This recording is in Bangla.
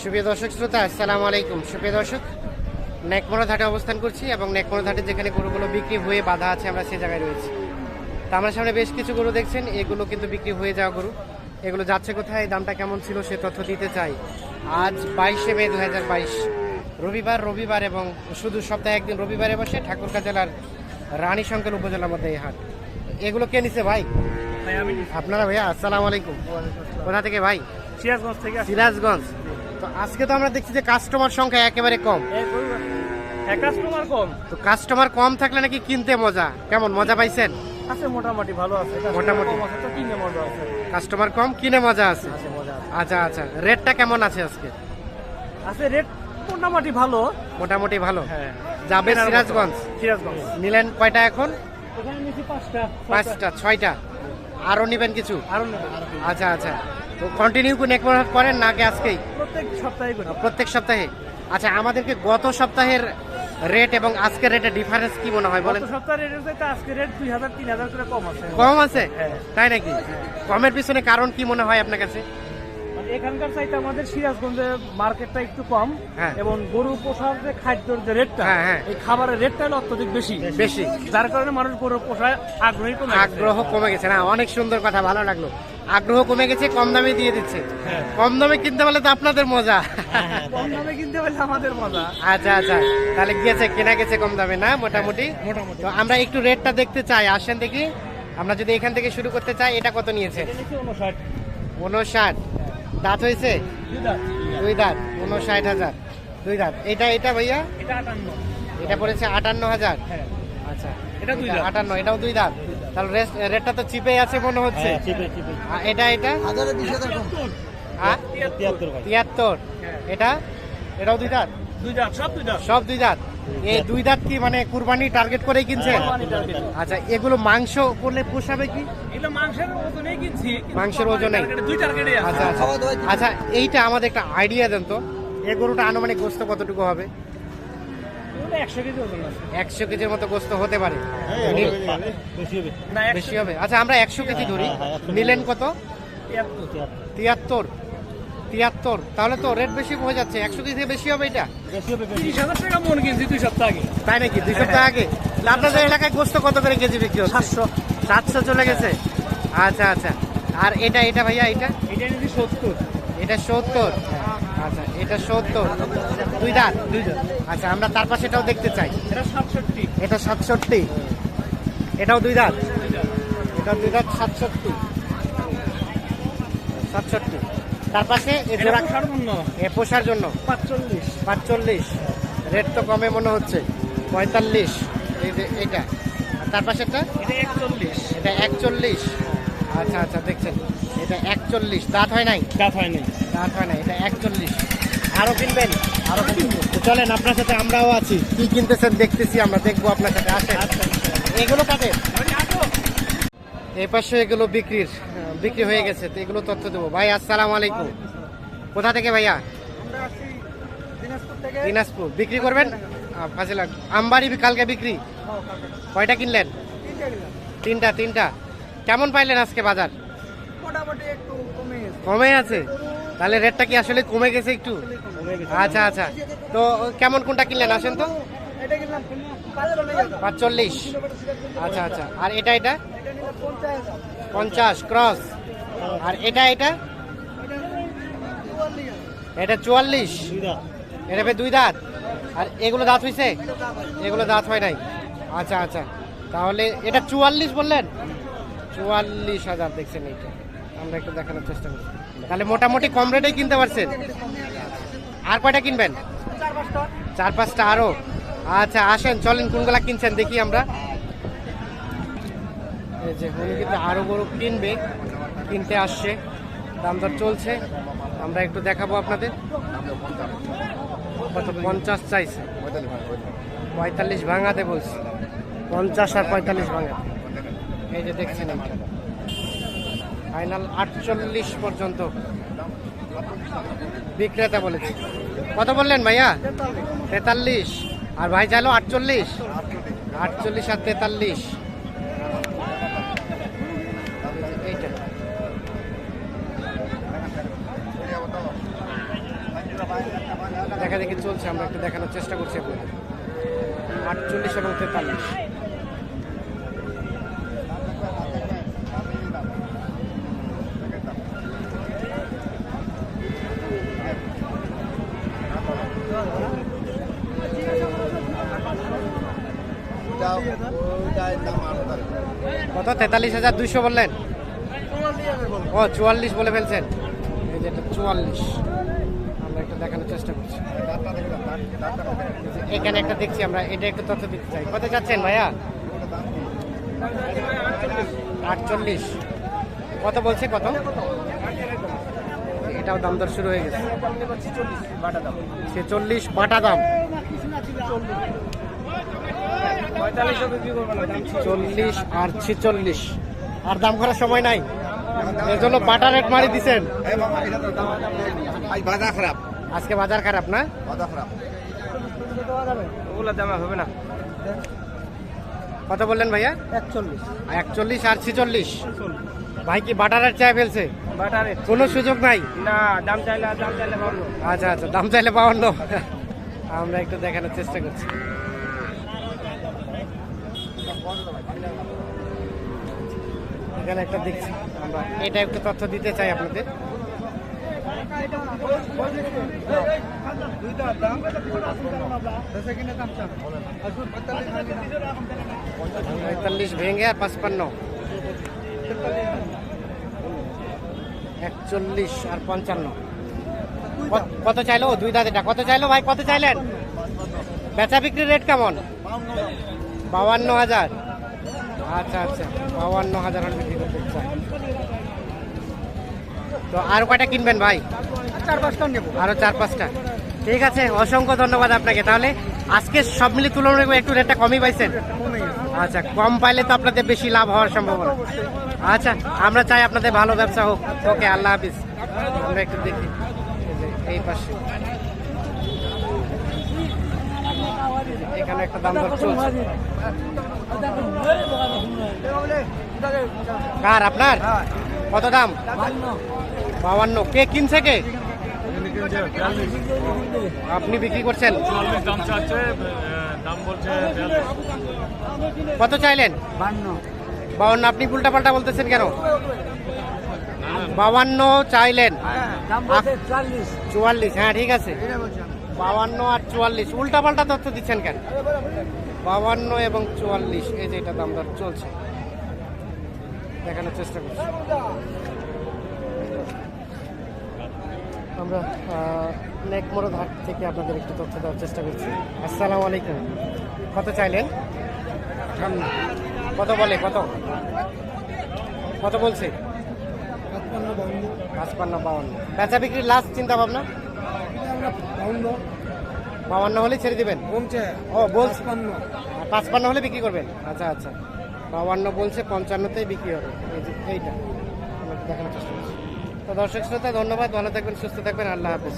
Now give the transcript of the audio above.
সুপ্রিয় দর্শক শ্রোতা আসসালামু আলাইকুম। সুপ্রিয় দর্শক নেকমরা ঘাটে অবস্থান করছি এবং নেকমরা ঘাটে যেখানে গরুগুলো বিক্রি হয়ে বাধা আছে আমরা সেই জায়গায় রয়েছি। তা আমার সামনে বেশ কিছু গরু দেখছেন এগুলো কিন্তু বিক্রি হয়ে যাওয়া গরু। এগুলো যাচ্ছে কোথায় দামটা কেমন ছিল সে তথ্য দিতে চাই। আজ বাইশে মে দু হাজার বাইশ রবিবার রবিবার এবং শুধু সপ্তাহে একদিন রবিবারে বসে ঠাকুরকা জেলার রানী শঙ্কর উপজেলার মধ্যে এই হাট। এগুলো কে নিছে ভাই? আপনারা ভাইয়া আসসালামু আলাইকুম। কোথা থেকে ভাই? সিরাজগঞ্জ থেকে সিরাজগঞ্জ। তো আজকে তো আমরা দেখছি যে কাস্টমার সংখ্যা একেবারে কম। কাস্টমার কম। তো কাস্টমার কম থাকলে নাকি কিনতে মজা? কেমন মজা পাইছেন? আছে মোটামুটি ভালো আছে। কাস্টমার মোটামুটি। কম কিনে মজা আছে। কাস্টমার কম কিনে মজা আছে। আছে মজা আছে। আচ্ছা আচ্ছা। রেটটা কেমন আছে আজকে? আছে রেট মোটামুটি ভালো। মোটামুটি ভালো? হ্যাঁ। যাবে কেনার মতো। সিরাজগঞ্জ? সিরাজগঞ্জ। নিলেন কয়টা এখন? পাঁচটা পাঁচটা ছয়টা। আরও নিবেন কিছু? আরও আচ্ছা আচ্ছা। তো কন্টিনিউ কোন এক করেন নাকি আজকেই। প্রত্যেক সপ্তাহে করেন প্রত্যেক সপ্তাহে? আচ্ছা আমাদেরকে গত সপ্তাহের রেট এবং আজকের রেটের ডিফারেন্স কি মনে হয় বলেন? গত সপ্তাহের রেট হচ্ছে আজকে রেট দুই হাজার তিন হাজার করে কম আছে। কম আছে? হ্যাঁ। তাই নাকি? কমের পিছনে কারণ কি মনে হয় আপনার কাছে? এখানকার চাইতে আমাদের সিরাজগঞ্জে মার্কেটটা একটু কম হ্যাঁ। এবং গরু পোষার যে খাদ্যর যে রেটটা হ্যাঁ, হ্যাঁ। এই খাবারের রেটটা অত্যধিক বেশি। বেশি। যার কারণে মানুষ গরু পোষায় আগ্রহী কমে আগ্রহ কমে গেছে। না অনেক সুন্দর কথা ভালো লাগল। আগ্রহ কমে গেছে কম দামে দিয়ে দিচ্ছে। কম দামে কিনতে পারলে তো আপনাদের মজা। কম দামে কিনতে পারলে আমাদের মজা। আচ্ছা আচ্ছা। তাহলে গিয়েছে কেনা গেছে কম দামে না? মোটামুটি? মোটামুটি। তো আমরা একটু রেটটা দেখতে চাই। আসেন দেখি। আমরা যদি এখান থেকে শুরু করতে চাই এটা কত নিয়েছে? উনষাট উনষাট দাঁত হয়েছে? দুই দাঁত উনষাট হাজার। দুই দাঁত। এটা এটা ভাইয়া? এটা পড়েছে আটান্ন হাজার? হ্যাঁ। আচ্ছা। এটা দুই। আটান্ন এটাও দুই দাঁত। তাহলে রেস্ট রেটটা তো চিপে আছে মনে হচ্ছে। এটা এটা? হ্যাঁ? তিয়াত্তর। তিয়াত্তর। এটা? এটাও দুই দাঁত? দুই দাঁত সব দুই দাঁত। সব দুই দাঁত? এই দুই দাঁত কি মানে কুরবানি টার্গেট করেই কিনছেন আচ্ছা এগুলো মাংস করলে পোষাবে কি? মাংসের ওজনেই কিনছি মাংসের ওজনেই? target- দুই টার্গেটে আছে। আচ্ছা আচ্ছা। আচ্ছা এইটা আমাদের একটা আইডিয়া দেন তো। এই গরুটা আনুমানিক গোস্ত কতটুকু হবে? একশো কেজি ওজন আছে। একশো কেজির মতো গোস্ত হতে পারে। বেশি হবে। আচ্ছা আমরা একশো কেজি ধরি। নিলেন কত? তিয়াত্তর। তিয়াত্তর। তাহলে তো রেট বেশি হয়ে যাচ্ছে। একশো থেকে বেশি হবে এটা? তিরিশ হাজার টাকা মন কিনছি দুই সপ্তাহ আগে। তাই নাকি? দুই সপ্তাহ আগে? আপনাদের এলাকায় গোস্ত কত করে কেজি বিক্রি হচ্ছে? সাতশো। সাতশো চলে গেছে? আচ্ছা আচ্ছা। আর এটা এটা ভাইয়া এটা? এটা সত্তর। এটা সত্তর। আচ্ছা এটা সত্তর। দুই দাঁত? দুই দাঁত। আচ্ছা আমরা তার পাশে এটাও দেখতে চাই। এটা সাতষট্টি। এটা সাতষট্টি। এটাও দুই দাঁত। এটা দুই দাঁত সাতষট্টি। সাতষট্টি। তার পাশে পোষার জন্য। পাঁচচল্লিশ। পাঁচচল্লিশ। রেট তো কমে মনে হচ্ছে। পঁয়তাল্লিশ। এই যে আর তার পাশেরটা এটা একচল্লিশ। এটা একচল্লিশ। আচ্ছা আচ্ছা দেখছেন। এটা একচল্লিশ। দাঁত হয় নাই? দাঁত হয়নি দাঁত হয় না এটা একচল্লিশ। আরও কিনবেন? আরও কিনবো। তো চলেন আপনার সাথে আমরাও আছি। কি কিনতেছেন দেখতেছি আমরা। দেখব আপনার সাথে। আসেন। এগুলো কাদের? এই পাশে এগুলো বিক্রির বিক্রি হয়ে গেছে তো এগুলো তথ্য দেবো। ভাই আসসালাম আলাইকুম। কোথা থেকে ভাইয়া? দিনাজপুর। বিক্রি করবেন? আমবাড়ি কালকে বিক্রি? কয়টা কিনলেন? তিনটা তিনটা। কেমন পাইলেন আজকে বাজার? কমে আছে? তাহলে রেটটা কি আসলে কমে গেছে একটু? আচ্ছা আচ্ছা। তো কেমন কোনটা কিনলেন? আসেন তো। পাঁচচল্লিশ। আচ্ছা আচ্ছা। আর এটা এটা? পঞ্চাশ ক্রস। আর এটা এটা? এটা চুয়াল্লিশ। এটা দুই দাঁত। আর এগুলো দাঁত হয়েছে এগুলো দাঁত হয় নাই। আচ্ছা আচ্ছা। তাহলে এটা চুয়াল্লিশ বললেন? চুয়াল্লিশ হাজার দেখছেন এইটা। আমরা একটু দেখানোর চেষ্টা করছি। তাহলে মোটামুটি কম রেটেই কিনতে পারছেন? আর কয়টা কিনবেন? চার পাঁচটা। চার পাঁচটা আরও। আচ্ছা আসেন চলেন কোনগুলা কিনছেন দেখি আমরা। যে উনি কিন্তু আরও গরু কিনবে, কিনতে আসছে। দাম দর চলছে। আমরা একটু দেখাবো আপনাদের। কত পঞ্চাশ চাইছে? পঁয়তাল্লিশ ভাঙাতে বলছি। পঞ্চাশ আর পঁয়তাল্লিশ ভাঙাতে। এই যে দেখছেন ফাইনাল আটচল্লিশ পর্যন্ত। বিক্রেতা বলেছে। কত বললেন ভাইয়া? তেতাল্লিশ। আর ভাই চাইলো আটচল্লিশ। আটচল্লিশ আর তেতাল্লিশ এইটা দেখা দেখি চলছে, আমরা একটু দেখানোর চেষ্টা করছি আপনাদের। আটচল্লিশ এবং তেতাল্লিশ। কত? তেতাল্লিশ হাজার দুইশো বললেন? ও, চুয়াল্লিশ বলে ফেলছেন। এই যে চুয়াল্লিশ। দেখানোর চেষ্টা করছি এখানে একটা দেখছি আমরা এটা একটু তথ্য দিতে চাই কত যাচ্ছেন ভাইয়া আটচল্লিশ কত বলছে কত এটাও দাম দর শুরু হয়ে গেছে ছেচল্লিশ বাটা দাম চল্লিশ আর ছেচল্লিশ আর দাম করার সময় নাই এর জন্য বাটার রেট মারি দিছেন বাজার খারাপ আজকে বাজার খারাপ না? বাজার খারাপ। ওগুলো দামে হবে না। কত বললেন ভাইয়া? একচল্লিশ। একচল্লিশ আর ছেচল্লিশ। ভাই কি বাটারের চায় ফেলছে? বাটারে। কোনো সুযোগ নাই? না দাম চাইলে দাম চাইলে আচ্ছা আচ্ছা দাম চাইলে পাওয়ান্ন আমরা একটু দেখানোর চেষ্টা করছি। এখানে একটা দেখছি। আমরা এটা একটু তথ্য দিতে চাই আপনাদের। পঁয়তাল্লিশ ভেঙে আর পাঁচপান্ন। একচল্লিশ আর পঞ্চান্ন। কত- চাইলো? দুই দাদিটা কত চাইলো ভাই? কত চাইলেন? বেচা বিক্রির রেট কেমন? বাউান্ন হাজার। আচ্ছা আচ্ছা। বাউান্ন হাজার বিক্রি করতে চাই তো আর কয়টা কিনবেন ভাই? চার পাঁচটা নেব। আরও চার পাঁচটা। ঠিক আছে অসংখ্য ধন্যবাদ আপনাকে। তাহলে আজকে সব মিলে তুলনায় একটু রেটটা কমই পাইছেন? আচ্ছা কম পাইলে তো আপনাদের বেশি লাভ হওয়ার সম্ভাবনা। আচ্ছা আমরা চাই আপনাদের ভালো ব্যবসা হোক। ওকে আল্লাহ হাফিজ। আমরা একটু দেখি। এই এই পাশে। এখানে একটা দাম দর চলছে। কার আপনার? কত দাম? বাউান্ন। কে কিনছে কে? আপনি বিক্রি করছেন? কত চাইলেন? বাউন্ন। আপনি উল্টা পাল্টা বলতেছেন কেন? বাউান্ন চাইলেন। চুয়াল্লিশ। হ্যাঁ ঠিক আছে। বাউান্ন আর চুয়াল্লিশ। উল্টা পাল্টা তথ্য দিচ্ছেন কেন? বাউান্ন এবং চুয়াল্লিশ, এই যে এটা দাম দর চলছে। দেখানোর চেষ্টা করছি। আমরা নেকমরদ হাট থেকে আপনাদের একটু তথ্য দেওয়ার চেষ্টা করছি। আসসালামু আলাইকুম। কত চাইলেন? কত বলে কত? কত বলছে? পাঁচপান্ন বাউন্ন। বেচা বিক্রির লাস্ট চিন্তা ভাবনা? বাউন্ন হলে ছেড়ে দিবেন? ও বলছে। পাঁচপান্ন হলে বিক্রি করবেন? আচ্ছা আচ্ছা। বাউান্ন বলছে, পঞ্চান্নতেই বিক্রি হবে। এই যে এইটা দেখানোর চেষ্টা করছি। তো দর্শক শ্রোতা, ধন্যবাদ, ভালো থাকবেন, সুস্থ থাকবেন, আল্লাহ হাফিজ।